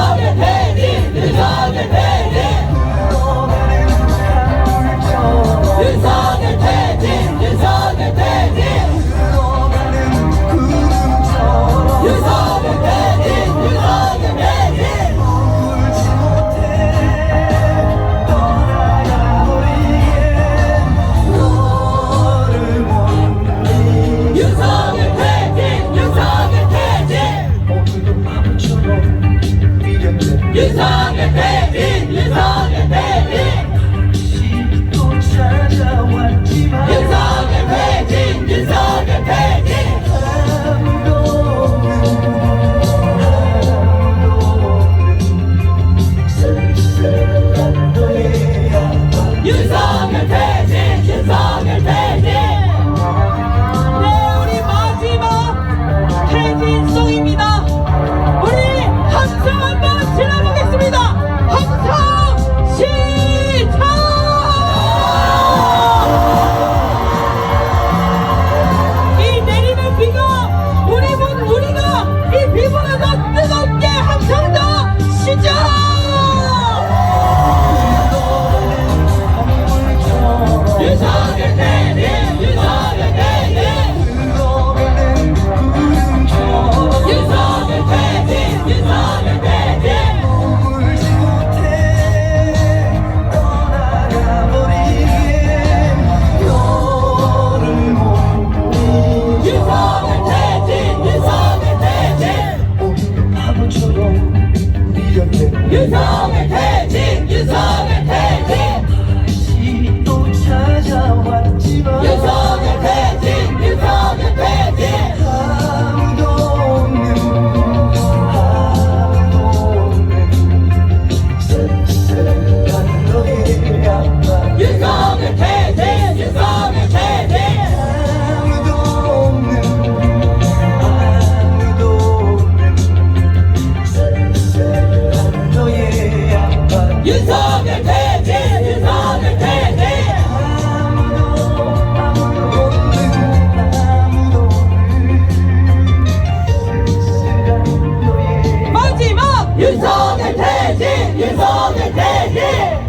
Amen. Yüz Ahmet Hecim, 대신 윤석열 대신.